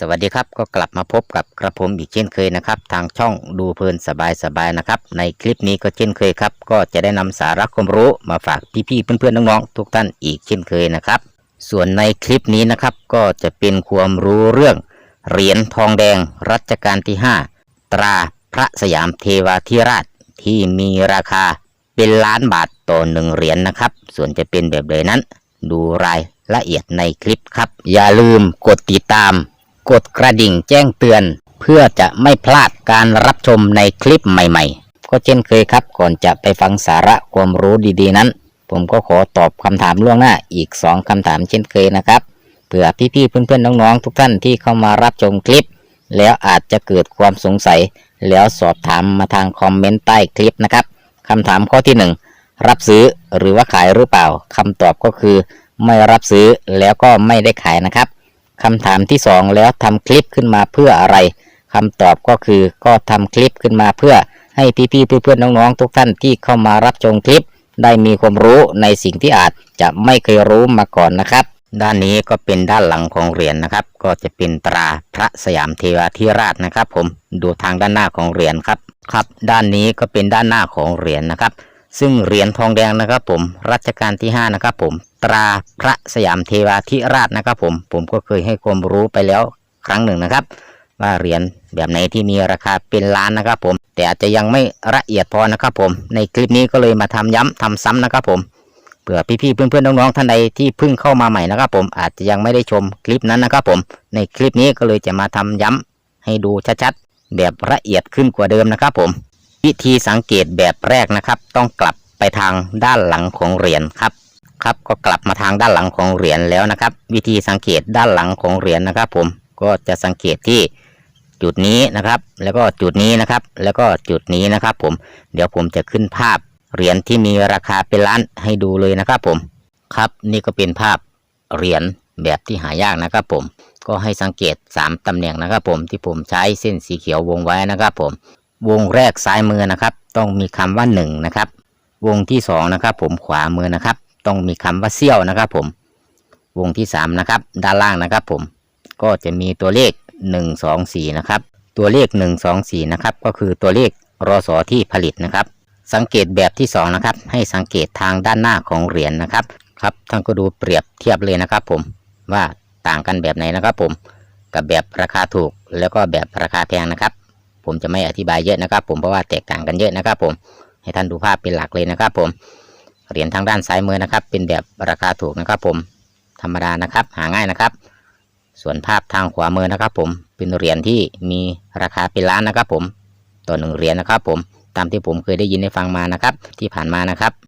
สวัสดีครับก็กลับมาพบกับกระผมอีกเช่นเคยนะครับ ทางช่องดูเพลินสบายๆนะครับ ในคลิปนี้ก็เช่นเคยครับ ก็จะได้นำสาระความรู้มาฝากพี่ๆเพื่อนๆน้องๆทุกท่านอีกเช่นเคยนะครับ ส่วนในคลิปนี้นะครับ ก็จะเป็นความรู้เรื่อง เหรียญทองแดงรัชกาลที่ 5 ตราพระสยามเทวาธิราชที่มีราคาเป็นล้านบาทต่อหนึ่งเหรียญนะครับ ส่วนจะเป็นแบบใดนั้น ดูรายละเอียดในคลิปครับ อย่าลืมกดติดตาม กดกระดิ่งแจ้งเตือน เพื่อจะไม่พลาดการรับชมในคลิปใหม่ๆ ก็เช่นเคยครับก่อนจะไปฟังสาระความรู้ดีๆนั้น ผมก็ขอตอบคำถามล่วงหน้าอีก 2คำถามเช่นเคยนะครับเผื่อพี่ๆเพื่อนๆน้องๆทุกท่านที่เข้ามารับชมคลิป แล้วอาจจะเกิดความสงสัย แล้วสอบถามมาทางคอมเมนต์ใต้คลิปนะครับคำถามข้อที่ 1 รับซื้อหรือว่าขายหรือเปล่าคำตอบก็คือ ไม่รับซื้อแล้วก็ไม่ได้ขายนะครับ คำถามที่2แล้วทำคลิปขึ้นมาเพื่ออะไรคำตอบก็คือก็ทำคลิปขึ้นมาเพื่อให้พี่ๆเพื่อนๆน้องๆทุกท่านที่เข้ามารับชมคลิป ได้มีความรู้ในสิ่งที่อาจจะไม่เคยรู้มาก่อนนะครับ ด้านนี้ก็เป็นด้านหลังของเหรียญนะครับ ก็จะเป็นตราพระสยามเทวาธิราชนะครับ ผมดูทางด้านหน้าของเหรียญครับครับ ด้านนี้ก็เป็นด้านหน้าของเหรียญนะครับ ซึ่งเหรียญทองแดงนะครับ ผมรัชกาลที่5นะครับ ผม ตราพระสยามเทวาธิราชนะครับ ผมผมก็เคยให้ความรู้ไปแล้วครั้งหนึ่งนะครับ ว่าเหรียญแบบไหนที่มีราคาเป็นล้านนะครับ ผม แต่อาจจะยังไม่ละเอียดพอนะครับ ผม ในคลิปนี้ก็เลยมาทำย้ำทำซ้ำนะครับ ผมเผื่อพี่ๆเพื่อนๆน้องๆท่านใดที่เพิ่งเข้ามาใหม่นะครับ ผมอาจจะยังไม่ได้ชมคลิปนั้นนะครับ ผม ในคลิปนี้ก็เลยจะมาทำย้ำให้ดูชัดๆแบบละเอียดขึ้นกว่าเดิมนะครับ ผมวิธีสังเกตแบบแรกนะครับ ต้องกลับไปทางด้านหลังของเหรียญครับ ครับก็กลับมาทางด้านหลังของเหรียญแล้วนะครับ วิธีสังเกตด้านหลังของเหรียญนะครับ ผมก็จะสังเกตที่จุดนี้นะครับ แล้วก็จุดนี้นะครับ แล้วก็จุดนี้นะครับ ผมเดี๋ยวผมจะขึ้นภาพเหรียญที่มีราคาเป็นล้านให้ดูเลยนะครับ ผมครับนี่ก็เป็นภาพเหรียญแบบที่หายากนะครับ ผมก็ให้สังเกต 3ตำแหน่งนะครับ ผมที่ผมใช้เส้นสีเขียววงไว้นะครับ ผมวงแรกซ้ายมือนะครับ ต้องมีคำว่า1นะครับวงที่2นะครับ ผมขวามือนะครับ ต้องมีคำว่าเซี่ยวนะครับ ผม วงที่3นะครับ ด้านล่างนะครับ ผม ก็จะมีตัวเลข1 2 4นะครับ ตัวเลข1 2 4นะครับ ก็คือตัวเลขรอสอที่ผลิตนะครับ สังเกตแบบที่2นะครับ ให้สังเกตทางด้านหน้าของเหรียญนะครับ ครับ ท่านก็ดูเปรียบเทียบเลยนะครับ ผม ว่าต่างกันแบบไหนนะครับ ผม กับแบบราคาถูก แล้วก็แบบราคาแพงนะครับ ผมจะไม่อธิบายเยอะนะครับ ผม เพราะว่าแตกต่างกันเยอะนะครับ ผม ให้ท่านดูภาพเป็นหลักเลยนะครับ ผม เหรียญทางด้านซ้ายมือนะครับ เป็นแบบราคาถูกนะครับ ผมธรรมดานะครับ หาง่ายนะครับ ส่วนภาพทางขวามือนะครับ ผมเป็นเหรียญที่มีราคาเป็นล้านนะครับ ผมต่อหนึ่งเหรียญนะครับ ผมตามที่ผมเคยได้ยินได้ฟังมานะครับ ที่ผ่านมานะครับ